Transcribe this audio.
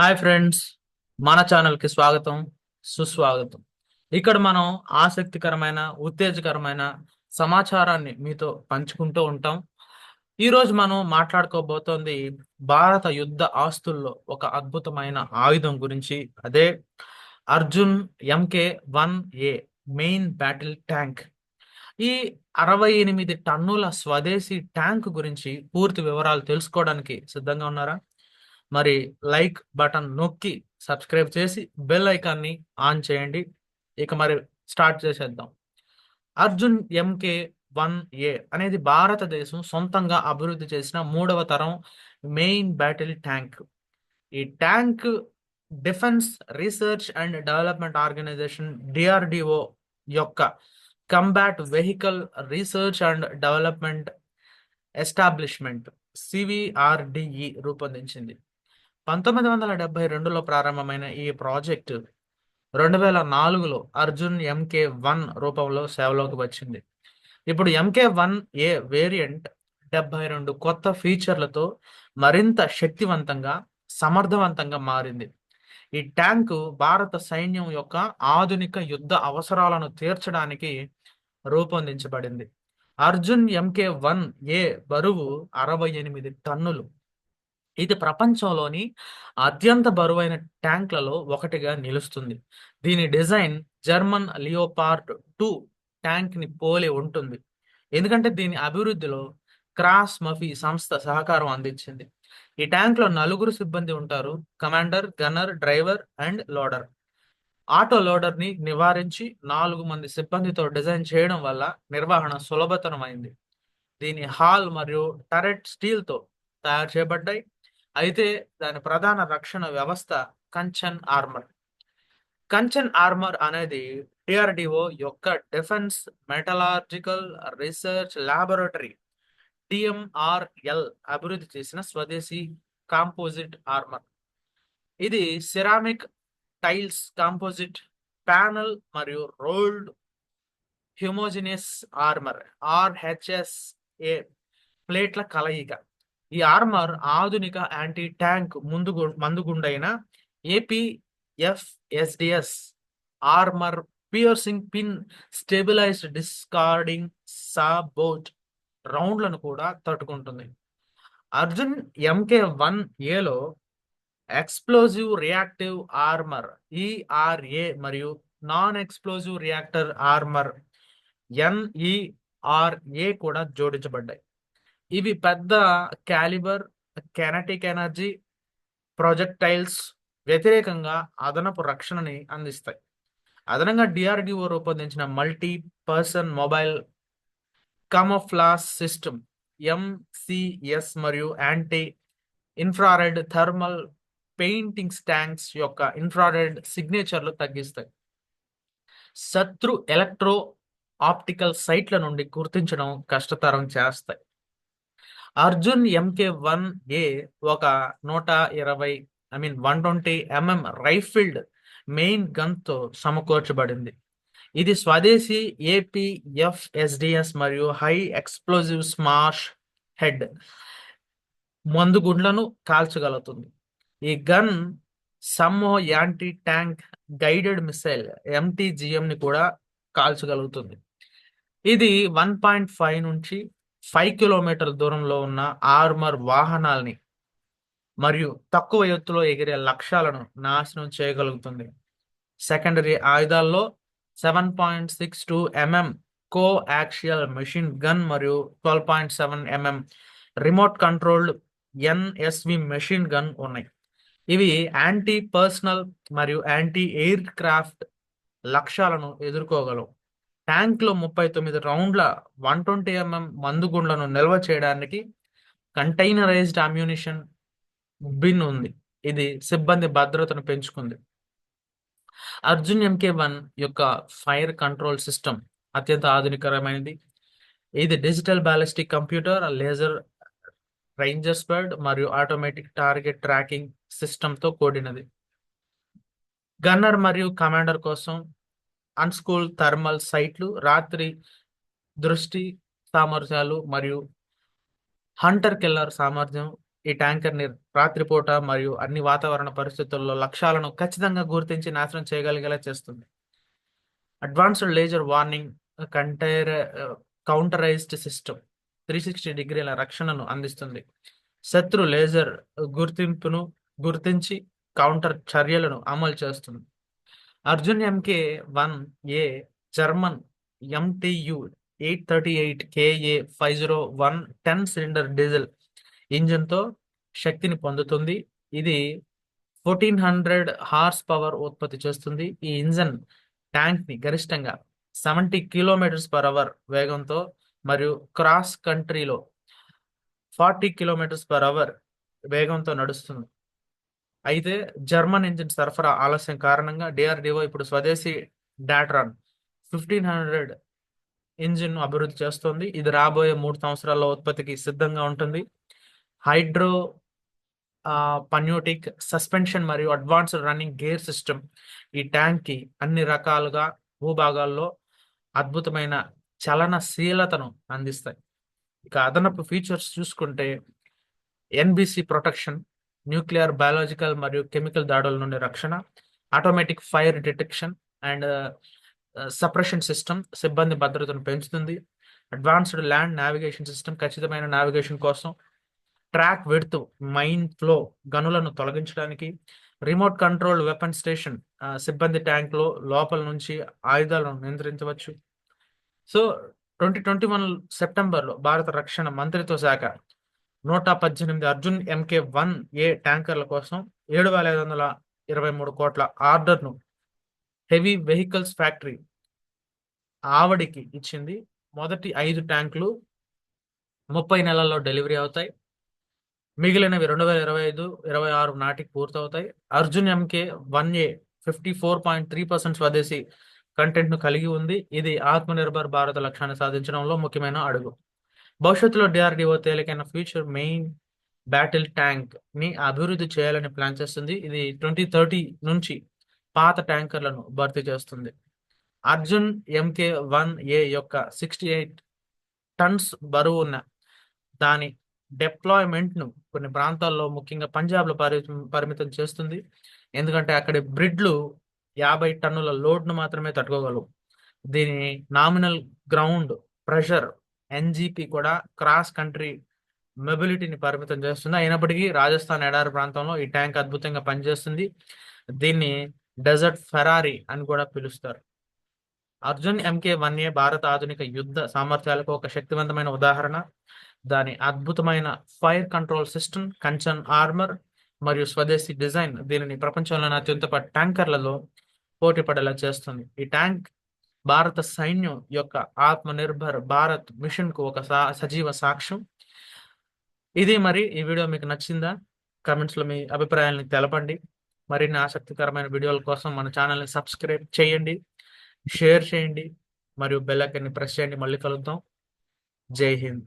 Hi friends మన ఛానల్కి స్వాగతం సుస్వాగతం. ఇక్కడ మనం ఆసక్తికరమైన ఉత్తేజకరమైన సమాచారాన్ని మీతో పంచుకుంటూ ఉంటాం. ఈరోజు మనం మాట్లాడుకోబోతోంది భారత యుద్ధ ఆస్తుల్లో ఒక అద్భుతమైన ఆయుధం గురించి. అదే Arjun MK one A main battle tank. ఈ అరవై ఎనిమిది టన్నుల స్వదేశీ ట్యాంక్ గురించి పూర్తి వివరాలు తెలుసుకోవడానికి సిద్ధంగా ఉన్నారా? మరి లైక్ బటన్ నొక్కి సబ్స్క్రైబ్ చేసి బెల్ ఐకాన్ని ఆన్ చేయండి. ఇక మరి స్టార్ట్ చేసేద్దాం. అర్జున్ ఎంకే వన్ ఏ అనేది భారతదేశం సొంతంగా అభివృద్ధి చేసిన మూడవ తరం మెయిన్ బ్యాటిల్ ట్యాంక్ ఈ tank defence research and development organisation DRDO యొక్క combat vehicle research and development establishment CVRDE రూపొందించింది. పంతొమ్మిది వందల డెబ్బై రెండులో ప్రారంభమైన ఈ ప్రాజెక్టు రెండు వేల నాలుగులో అర్జున్ ఎంకే వన్ రూపంలో సేవలోకి వచ్చింది. ఇప్పుడు ఎంకే వన్ ఏ వేరియంట్ డెబ్బై రెండు కొత్త ఫీచర్లతో మరింత శక్తివంతంగా సమర్థవంతంగా మారింది. ఈ ట్యాంకు భారత సైన్యం యొక్క ఆధునిక యుద్ధ అవసరాలను తీర్చడానికి రూపొందించబడింది. అర్జున్ ఎంకే వన్ ఏ బరువు అరవై ఎనిమిది టన్నులు. ఇది ప్రపంచంలోని అత్యంత బరువైన ట్యాంక్లలో ఒకటిగా నిలుస్తుంది. దీని డిజైన్ జర్మన్ లియోపార్డ్ టూ ట్యాంక్ని పోలి ఉంటుంది. ఎందుకంటే దీని అభివృద్ధిలో క్రాస్ మఫీ సంస్థ సహకారం అందించింది. ఈ ట్యాంక్లో నలుగురు సిబ్బంది ఉంటారు. Commander gunner driver and loader. Auto లోడర్ని నివారించి నాలుగు మంది సిబ్బందితో డిజైన్ చేయడం వల్ల నిర్వహణ సులభతరమైంది. దీని హాల్ మరియు టరెట్ స్టీల్తో తయారు చేయబడ్డాయి. అయితే దాని ప్రధాన రక్షణ వ్యవస్థ కంచన్ ఆర్మర్. కంచన్ ఆర్మర్ అనేది డిఆర్డిఓ యొక్క defence metallurgical research laboratory DMRL అభివృద్ధి చేసిన స్వదేశీ కాంపోజిట్ ఆర్మర్. ఇది సిరామిక్ టైల్స్ కాంపోజిట్ ప్యానల్ మరియు రోల్డ్ హ్యూమోజినియస్ ఆర్మర్ ఆర్హెచ్ఎస్ఏ ప్లేట్ల కలయిక. ఈ ఆర్మర్ ఆధునిక యాంటీ ట్యాంక్ ముందు మందుగుండైన APFSDS armour piercing pin stabilised discarding sabot రౌండ్లను కూడా తట్టుకుంటుంది. అర్జున్ ఎంకే వన్ ఏలో ఎక్స్ప్లోజివ్ రియాక్టివ్ ఆర్మర్ ఈఆర్ఏ మరియు non explosive reactor armour NERA కూడా జోడించబడ్డాయి. ఇవి పెద్ద క్యాలిబర్ కెనటిక్ ఎనర్జీ ప్రొజెక్టైల్స్ వ్యతిరేకంగా అదనపు రక్షణని అందిస్తాయి. అదనంగా డిఆర్డిఓ రూపొందించిన multi person mobile camouflage system MCS మరియు anti infrared thermal painting tanks యొక్క ఇన్ఫ్రారెడ్ సిగ్నేచర్లు తగ్గిస్తాయి. శత్రు ఎలక్ట్రో ఆప్టికల్ సైట్ల నుండి గుర్తించడం కష్టతరం చేస్తాయి. అర్జున్ ఎంకే వన్ ఏ ఒక నూట ఇరవై I mean one twenty mm rifled main గన్తో సమకూర్చబడింది. ఇది స్వదేశీ ఏపీఎఫ్ఎస్డిఎస్ మరియు హై ఎక్స్ప్లోజివ్ స్మాష్ హెడ్ మందుగుండ్లను కాల్చగలుగుతుంది. ఈ gun SAMHO anti tank guided missile MTGM ని కూడా కాల్చగలుగుతుంది. ఇది వన్ పాయింట్ ఫైవ్ నుంచి ఫైవ్ కిలోమీటర్ల దూరంలో ఉన్న ఆర్మర్ వాహనాల్ని మరియు తక్కువ ఎత్తులో ఎగిరే లక్ష్యాలను నాశనం చేయగలుగుతుంది. Secondary ఆయుధాల్లో seven point six two MM coaxial machine gun మరియు twelve point seven MM remote controlled NSV machine gun ఉన్నాయి. ఇవి యాంటీ పర్సనల్ మరియు యాంటీ ఎయిర్ క్రాఫ్ట్ లక్ష్యాలను ఎదుర్కోగలవు. ట్యాంక్లో ముప్పై తొమ్మిది రౌండ్ల వన్ ట్వంటీ ఎంఎం మందుగుండ్లను నిల్వ చేయడానికి కంటైనరైజ్డ్ అమ్యూనిషన్ బిన్ ఉంది. ఇది సిబ్బంది భద్రతను పెంచుకుంది. అర్జున్ ఎంకే వన్ యొక్క ఫైర్ కంట్రోల్ సిస్టమ్ అత్యంత ఆధునికరమైనది ఇది digital ballistic computer laser rangers bird మరియు ఆటోమేటిక్ టార్గెట్ ట్రాకింగ్ సిస్టమ్తో కూడినది. గన్నర్ మరియు కమాండర్ కోసం అన్స్కూల్ థర్మల్ సైట్లు రాత్రి దృష్టి సామర్థ్యాలు మరియు హంటర్ కిల్లర్ సామర్థ్యం. ఈ ట్యాంకర్ని రాత్రిపూట మరియు అన్ని వాతావరణ పరిస్థితుల్లో లక్ష్యాలను ఖచ్చితంగా గుర్తించి నాశనం చేయగలిగేలా చేస్తుంది. Advanced laser warning కంటైర్ కౌంటరైజ్డ్ system three sixty డిగ్రీల రక్షణను అందిస్తుంది. శత్రు లేజర్ గుర్తింపును గుర్తించి కౌంటర్ చర్యలను అమలు చేస్తుంది. Arjun MK one A German MTU eight thirty eight KA five zero one ten cylinder diesel ఇంజిన్తో శక్తిని పొందుతుంది. ఇది ఫోర్టీన్ హండ్రెడ్ హార్స్ పవర్ ఉత్పత్తి చేస్తుంది. ఈ ఇంజన్ ట్యాంక్ని గరిష్టంగా సెవెంటీ కిలోమీటర్స్ పర్ అవర్ వేగంతో మరియు క్రాస్ కంట్రీలో ఫార్టీ కిలోమీటర్స్ పర్ అవర్ వేగంతో నడుస్తుంది. అయితే జర్మన్ ఇంజిన్ సరఫరా ఆలస్యం కారణంగా డిఆర్డిఓ ఇప్పుడు స్వదేశీ డాట్రాన్ ఫిఫ్టీన్ హండ్రెడ్ ఇంజిన్ అభివృద్ధి చేస్తుంది. ఇది రాబోయే మూడు సంవత్సరాల్లో ఉత్పత్తికి సిద్ధంగా ఉంటుంది. హైడ్రో పన్యూటిక్ సస్పెన్షన్ మరియు అడ్వాన్స్డ్ రన్నింగ్ గేర్ సిస్టమ్ ఈ ట్యాంక్కి అన్ని రకాలుగా భూభాగాల్లో అద్భుతమైన చలనశీలతను అందిస్తాయి. ఇక అదనపు ఫీచర్స్ చూసుకుంటే ఎన్బిసి ప్రొటెక్షన్ న్యూక్లియర్ బయాలజికల్ మరియు కెమికల్ దాడుల నుండి రక్షణ automatic fire detection and uh, suppression system సిబ్బంది భద్రతను పెంచుతుంది. అడ్వాన్స్డ్ ల్యాండ్ నావిగేషన్ సిస్టమ్ ఖచ్చితమైన నావిగేషన్ కోసం ట్రాక్ వెడుతూ మైన్ ఫ్లో గనులను తొలగించడానికి remote control weapon station uh, సిబ్బంది ట్యాంక్లో లోపల నుంచి ఆయుధాలను నియంత్రించవచ్చు. సో ట్వంటీ ట్వంటీ వన్ సెప్టెంబర్లో భారత రక్షణ మంత్రిత్వ శాఖ నూట పద్దెనిమిది అర్జున్ ఎంకే వన్ ఏ ట్యాంకర్ల కోసం ఏడు వేల ఐదు వందల ఇరవై మూడు కోట్ల ఆర్డర్ను హెవీ వెహికల్స్ ఫ్యాక్టరీ ఆవడికి ఇచ్చింది. మొదటి ఐదు ట్యాంకులు ముప్పై నెలల్లో డెలివరీ అవుతాయి. మిగిలినవి రెండు వేల ఇరవై ఐదు ఇరవై ఆరు నాటికి పూర్తవుతాయి. Arjun MK one A fifty four point three percent స్వదేశీ కంటెంట్ను కలిగి ఉంది. ఇది ఆత్మనిర్భర్ భారత లక్ష్యాన్ని సాధించడంలో ముఖ్యమైన అడుగు. భవిష్యత్తులో డిఆర్డిఓ తేలికైన ఫ్యూచర్ మెయిన్ బ్యాటిల్ ట్యాంక్ని అభివృద్ధి చేయాలని ప్లాన్ చేస్తుంది. ఇది ట్వంటీ థర్టీ నుంచి పాత ట్యాంకర్లను భర్తీ చేస్తుంది. అర్జున్ ఎంకే వన్ ఏ యొక్క సిక్స్టీ ఎయిట్ టన్స్ బరువు ఉన్న దాని డెప్లాయ్మెంట్ను కొన్ని ప్రాంతాల్లో ముఖ్యంగా పంజాబ్లో పరిమితం చేస్తుంది. ఎందుకంటే అక్కడి బ్రిడ్లు యాభై టన్నుల లోడ్ను మాత్రమే తట్టుకోగలవు. దీని నామినల్ గ్రౌండ్ ప్రెషర్ ఎన్జిపి కూడా క్రాస్ కంట్రీ మొబిలిటీని పరిమితం చేస్తుంది. అయినప్పటికీ రాజస్థాన్ ఎడారి ప్రాంతంలో ఈ ట్యాంక్ అద్భుతంగా పనిచేస్తుంది. దీన్ని డెజర్ట్ ఫెరారీ అని కూడా పిలుస్తారు. అర్జున్ ఎంకే వన్ ఏ భారత ఆధునిక యుద్ధ సామర్థ్యాలకు ఒక శక్తివంతమైన ఉదాహరణ. దాని అద్భుతమైన fire control system Kanchan armour మరియు స్వదేశీ డిజైన్ దీనిని ప్రపంచంలోని అత్యంత ట్యాంకర్లలో పోటీ పడేలా చేస్తుంది. ఈ ట్యాంక్ భారత సైన్యం యొక్క ఆత్మనిర్భర్ భారత్ మిషన్కు ఒక సజీవ సాక్ష్యం. ఇది మరి ఈ వీడియో మీకు నచ్చిందా? కమెంట్స్లో మీ అభిప్రాయాలను తెలపండి. మరిన్ని ఆసక్తికరమైన వీడియోల కోసం మన ఛానల్ని సబ్స్క్రైబ్ చేయండి. షేర్ చేయండి. మరియు బెల్ ప్రెస్ చేయండి. మళ్ళీ కలుద్దాం. జై హింద్.